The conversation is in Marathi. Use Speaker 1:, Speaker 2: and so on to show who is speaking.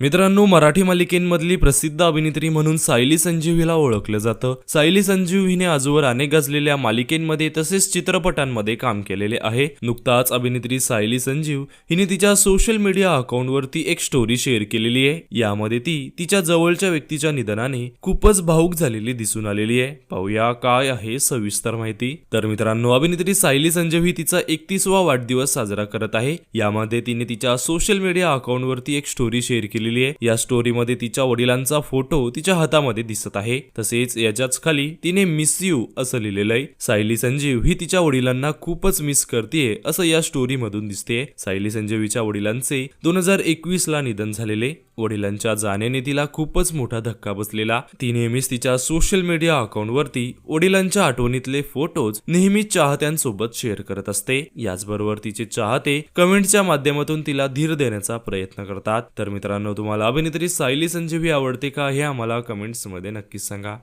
Speaker 1: मित्रांनो मराठी मालिकेंमधली प्रसिद्ध अभिनेत्री म्हणून सायली संजीव हिला ओळखलं जातं. सायली संजीव हिने आजवर अनेक गाजलेल्या मालिकेंमध्ये तसेच चित्रपटांमध्ये काम केलेले आहे. नुकताच अभिनेत्री सायली संजीव हिने तिच्या सोशल मीडिया अकाउंटवरती एक स्टोरी शेअर केलेली आहे. यामध्ये ती तिच्या जवळच्या व्यक्तीच्या निधनाने खूपच भावुक झालेली दिसून आलेली आहे. पाहूया काय आहे सविस्तर माहिती. तर मित्रांनो अभिनेत्री सायली संजीव ही तिचा एकतीसवा वाढदिवस साजरा करत आहे. यामध्ये तिने तिच्या सोशल मीडिया अकाउंटवरती एक स्टोरी शेअर केली केलेली आहे. या स्टोरीमध्ये तिच्या वडिलांचा फोटो तिच्या हातामध्ये दिसत आहे. तसेच याच्याच खाली तिने मिस यू असं लिहिलेलं आहे सायली संजीव ही तिच्या वडिलांना खूपच मिस करते असं या स्टोरी मधून दिसते सायली संजीवीच्या वडिलांचे दोन हजार एकवीस ला निधन झालेले. वडिलांच्या जाण्याने तिला खूपच मोठा धक्का बसलेला. ती नेहमीच तिच्या सोशल मीडिया अकाउंटवरती वडिलांच्या आठवणीतले फोटोज नेहमीच चाहत्यांसोबत शेअर करत असते. याचबरोबर तिचे चाहते कमेंटच्या माध्यमातून तिला धीर देण्याचा प्रयत्न करतात. तर मित्रांनो तुम्हाला अभिनेत्री सायली संजीवी आवडते का हे आम्हाला कमेंट्समध्ये नक्कीच सांगा.